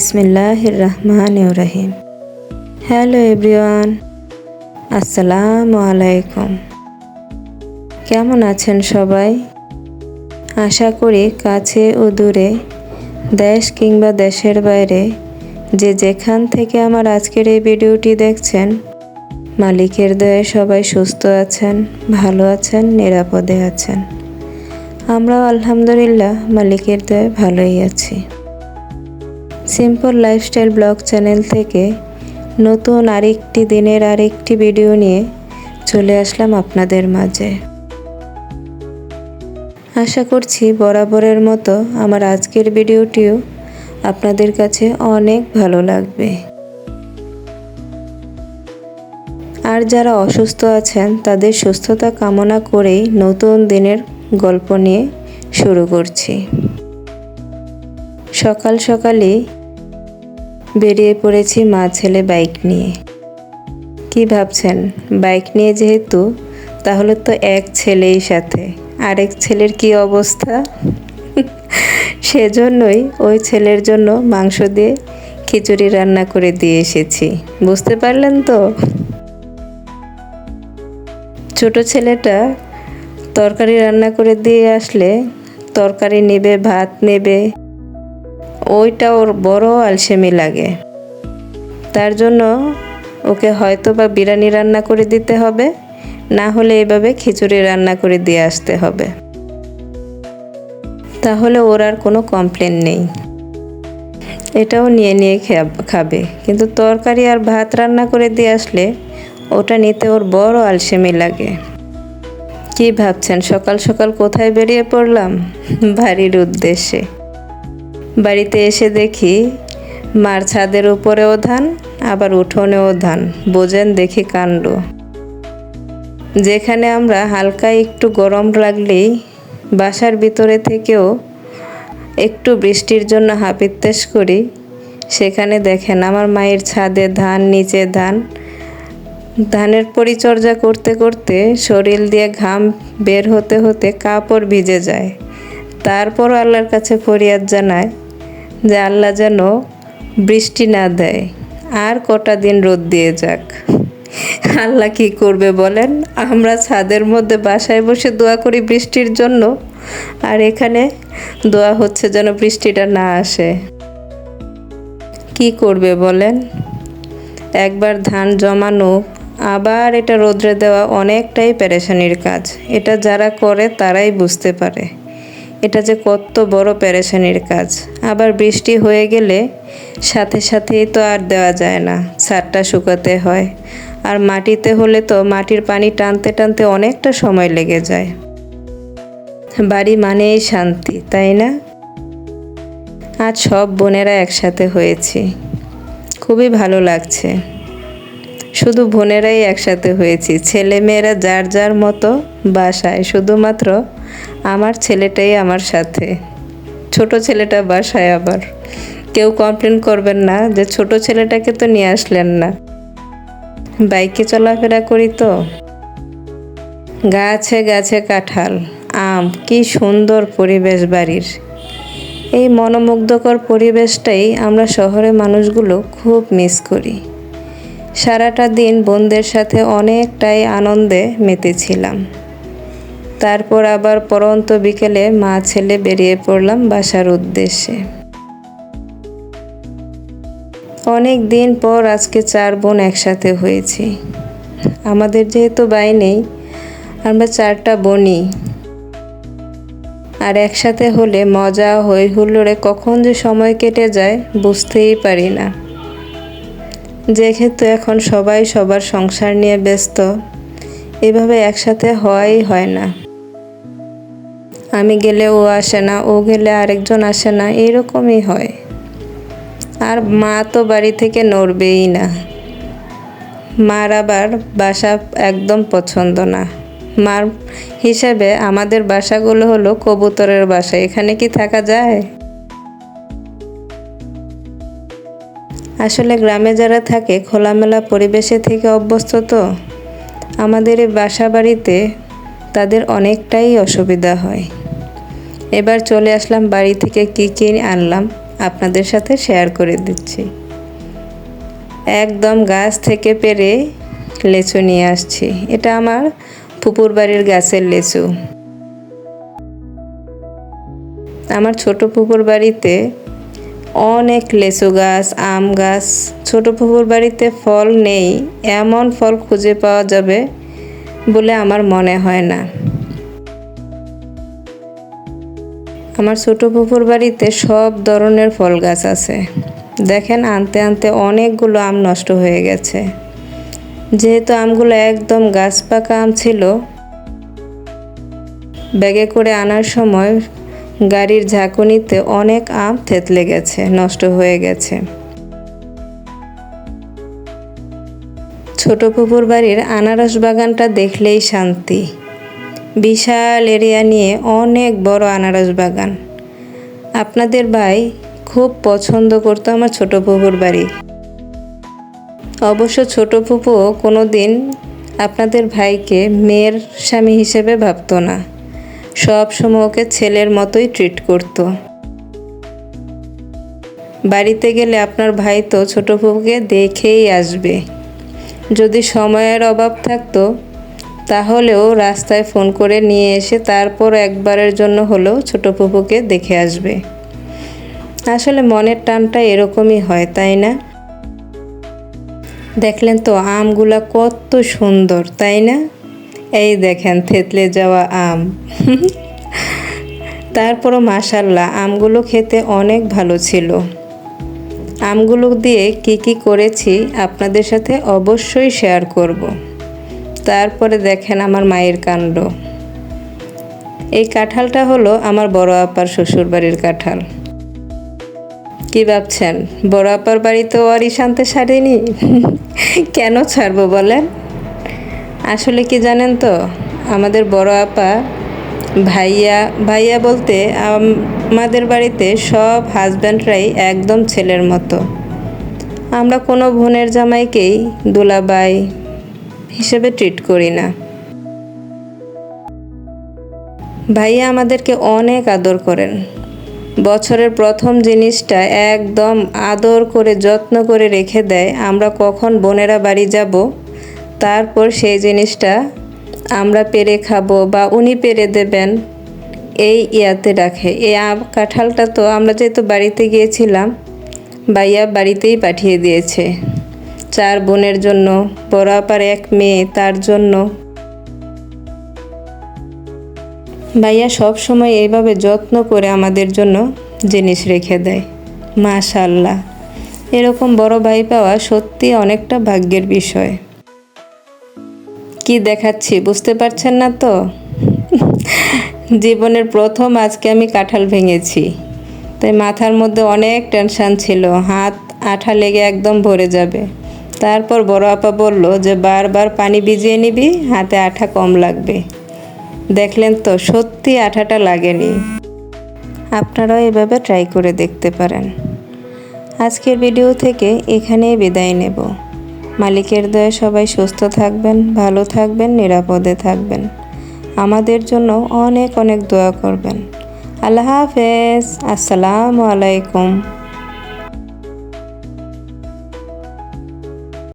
বিসমিল্লাহ রহমান রহিম। Hello everyone, আসসালামু আলাইকুম। কেমন আছেন সবাই? আশা করি কাছে ও দূরে, দেশ কিংবা দেশের বাইরে, যে যেখান থেকে আমার আজকের এই ভিডিওটি দেখছেন, মালিকের দয়ে সবাই সুস্থ আছেন, ভালো আছেন, নিরাপদে আছেন। আমরাও আলহামদুলিল্লাহ মালিকের দয়ে ভালোই আছি। সিম্পল লাইফস্টাইল ব্লগ চ্যানেল থেকে নতুন আরেকটি দিনের আরেকটি ভিডিও নিয়ে চলে আসলাম আপনাদের মাঝে। আশা করছি বরাবরের মতো আমার আজকের ভিডিওটিও আপনাদের কাছে অনেক ভালো লাগবে। আর যারা অসুস্থ আছেন, তাদের সুস্থতা কামনা করেই নতুন দিনের গল্প নিয়ে শুরু করছি। সকাল সকালই বেরিয়ে পড়েছি মা ছেলে বাইক নিয়ে। কি ভাবছেন? বাইক নিয়ে যেহেতু, তাহলে তো এক ছেলেই সাথে। আরেক ছেলের কি অবস্থা? সেজন্যই ওই ছেলের জন্য মাংস দিয়ে খিচুড়ি রান্না করে দিয়ে এসেছি। বুঝতে পারলেন তো? ছোট ছেলেটা তরকারি রান্না করে দিয়ে আসলে তরকারি নেবে, ভাত নেবে। ওইটা ওর বড় আলসেমি লাগে। তার জন্য ওকে হয়তো বা বিরিয়ানি রান্না করে দিতে হবে, না হলে এভাবে খিচুড়ি রান্না করে দিয়ে আসতে হবে। তাহলে ওর আর কোনো কমপ্লেন নেই। এটাও নিয়ে নিয়ে খাবে। কিন্তু তরকারি আর ভাত রান্না করে দিয়ে আসলে ওটা নিতে ওর বড় আলসেমি লাগে। কি ভাবছেন? সকাল সকাল কোথায় বেরিয়ে পড়লাম? বাড়ির উদ্দেশ্যে। বাড়িতে এসে দেখি, মার ছাদের উপরেও ধান, আবার উঠোনেও ধান। বোঝেন দেখি কাণ্ড। যেখানে আমরা হালকা একটু গরম লাগলেই বাসার ভিতরে থেকেও একটু বৃষ্টির জন্য হাপিত্তেশ করি। সেখানে দেখেন আমার মায়ের ছাদে ধান, নিচে ধান। ধানের পরিচর্যা করতে করতে শরীর দিয়ে ঘাম বের হতে হতে কাপড় ভিজে যায়। তারপর আল্লাহর কাছে ফরিয়াদ জানায় যে আল্লাহ যেন বৃষ্টি না দেয়। আর কটা দিন রোদ দিয়ে যাক। আল্লাহ কি করবে বলেন? আমরা ছাদের মধ্যে বাসায় বসে দোয়া করি বৃষ্টির জন্য, আর এখানে দোয়া হচ্ছে যেন বৃষ্টিটা না আসে। কি করবে বলেন? একবার ধান জমানো, আবার এটা রোদ্রে দেওয়া অনেকটাই প্যারেশানির কাজ। এটা যারা করে, তারাই বুঝতে পারে। এটা যে কত বড় প্যারেশানির কাজ। আবার বৃষ্টি হয়ে গেলে সাথে সাথেই তো আর দেওয়া যায় না, সারটা শুকাতে হয়। আর মাটিতে হলে তো মাটির পানি টানতে টানতে অনেকটা সময় লেগে যায়। বাড়ি মানেই শান্তি, তাই না? আজ সব বোনেরা একসাথে হয়েছি। খুবই ভালো লাগছে। শুধু বোনেরাই একসাথে হয়েছি ছেলে মেয়েরা যার যার মতো বাসায়, শুধুমাত্র আমার ছেলেটাই আমার সাথে। ছোট ছেলেটা বাসায় আবার। কেউ কমপ্লেন করবেন না যে ছোট ছেলেটাকে তো নিয়ে আসলেন না। বাইকে চলাফেরা করি তো। গাছে গাছে কাঁঠাল, আম, কি সুন্দর পরিবেশ বাড়ির। এই মনোমুগ্ধকর পরিবেশটাই আমরা শহরে মানুষগুলো খুব মিস করি। সারাটা দিন বোনদের সাথে অনেকটাই আনন্দে মেতেছিলাম। তারপর আবার পরন্ত বিকেলে মা ছেলে বেরিয়ে পড়লাম বাসার উদ্দেশ্যে। অনেক দিন পর আজকে চার বোন একসাথে হয়েছি। আমাদের যেহেতু বাই নেই, আমরা চারটা বোনই। আর একসাথে হলে মজা হই হুল্লোড়ে কখন যে সময় কেটে যায় বুঝতেই পারি না। যেহেতু এখন সবাই সবার সংসার নিয়ে ব্যস্ত, এভাবে একসাথে হওয়াই হয় না। আমি গেলে ও আসে না, ও গেলে আরেকজন আসে না, এরকমই হয়। আর মা তো বাড়ি থেকে নড়বেই না। মার আবার বাসা একদম পছন্দ না। মার হিসাবে আমাদের বাসাগুলো হলো কবুতরের বাসা, এখানে কি থাকা যায়? আসলে গ্রামে যারা থাকে, খোলামেলা পরিবেশে থেকে অভ্যস্ত তো, আমাদের এই বাসা বাড়িতে তাদের অনেকটাই অসুবিধা হয়। এবার চলে আসলাম বাড়ি থেকে কী কী আনলাম আপনাদের সাথে শেয়ার করে দিচ্ছি। একদম গাছ থেকে পেরে লেচু নিয়ে আসছি। এটা আমার পুকুর বাড়ির গাছের লেচু। আমার ছোট পুকুর বাড়িতে অনেক লেচু গাছ, আম গাছ, ছোট পুকুর বাড়িতে ফল নেই, এমন ফল খুঁজে পাওয়া যাবে বলে আমার মনে হয় না। আমার ছোট পুকুর বাড়িতে সব ধরনের ফল গাছ আছে। দেখেন, আনতে আনতে অনেকগুলো আম নষ্ট হয়ে গেছে। যেহেতু আমগুলো একদম গাছ পাকা আম ছিল, ব্যাগে করে আনার সময় গাড়ির ঝাঁকুনিতে অনেক আম থেতলে গেছে, নষ্ট হয়ে গেছে। ছোট পুকুর বাড়ির আনারস বাগানটা দেখলেই শান্তি। বিশাল এরিয়া নিয়ে অনেক বড় আনারস বাগান। আপনাদের ভাই খুব পছন্দ করতো আমার ছোট পুকুর বাড়ি। অবশ্য ছোট ফুপু কোনো দিন আপনাদের ভাইকে মেয়ের স্বামী হিসেবে ভাবতো না। সব সময় ওকে ছেলের মতোই ট্রিট করত। বাড়িতে গেলে আপনার ভাই তো ছোট ফুপুকে দেখেই আসবে। যদি সময়ের অভাব থাকতো তাহলেও রাস্তায় ফোন করে নিয়ে এসে তারপর একবারের জন্য হলেও ছোট ফুপুকে দেখে আসবে। আসলে মনের টানটা এরকমই হয়, তাই না? দেখলেন তো আমগুলা কত সুন্দর, তাই না? এই দেখেন থেতলে যাওয়া আম। তারপরও মাসাল্লাহ আমগুলো খেতে অনেক ভালো ছিল। আমগুলো দিয়ে কি কি করেছি আপনাদের সাথে অবশ্যই শেয়ার করব। তারপরে দেখেন আমার মায়ের কাণ্ড। এই কাঁঠালটা হলো আমার বড় আপার শ্বশুরবাড়ির কাঁঠাল। কি ভাবছেন? বড় আপার বাড়িতেও আর শান্তে সারেনি কেন ছাড়বো বলেন? আসলে কি জানেন তো, আমাদের বড় আপা ভাইয়া ভাইয়া বলতে আমাদের বাড়িতে সব হাজব্যান্ডরাই একদম ছেলের মতো। আমরা কোনো বোনের জামাইকেই দুলাবাই হিসেবে ট্রিট করি না। ভাইয়া আমাদেরকে অনেক আদর করেন। বছরের প্রথম জিনিসটা একদম আদর করে, যত্ন করে রেখে দেয়, আমরা কখন বোনেরা বাড়ি যাব, তারপর সেই জিনিসটা আমরা পেরে খাব বা উনি পেরে দেবেন, এই ইয়াতে রাখে। এই কাঁঠালটা তো আমরা যেহেতু বাড়িতে গিয়েছিলাম, ভাইয়া বাড়িতেই পাঠিয়ে দিয়েছে। চার বোনের জন্য, বড় আপার এক মেয়ে তার জন্য। ভাইয়া সব সময় এইভাবে যত্ন করে আমাদের জন্য জিনিস রেখে দেয়। মাশাল্লাহ। এরকম বড় ভাই পাওয়া সত্যি অনেকটা ভাগ্যের বিষয়। কি দেখাচ্ছি, বুঝতে পারছেন না তো? জীবনের প্রথম আজকে আমি কাঁঠাল ভেঙেছি। তাই মাথার মধ্যে অনেক টেনশান ছিল, হাত, আঠা লেগে একদম ভরে যাবে। তারপর বড় আপা বলল যে, বারবার পানি ভিজিয়ে নিবি, হাতে আঠা কম লাগবে। দেখলেন তো, সত্যি আঠাটা লাগেনি। আপনারাও এভাবে ট্রাই করে দেখতে পারেন। আজকের ভিডিও থেকে এখানেই বিদায় নেব। মালিকের দয়ে সবাই সুস্থ থাকবেন, ভালো থাকবেন, নিরাপদে থাকবেন। আমাদের জন্য অনেক অনেক দোয়া করবেন। আল্লাহ হাফেজ। আসসালামু আলাইকুম।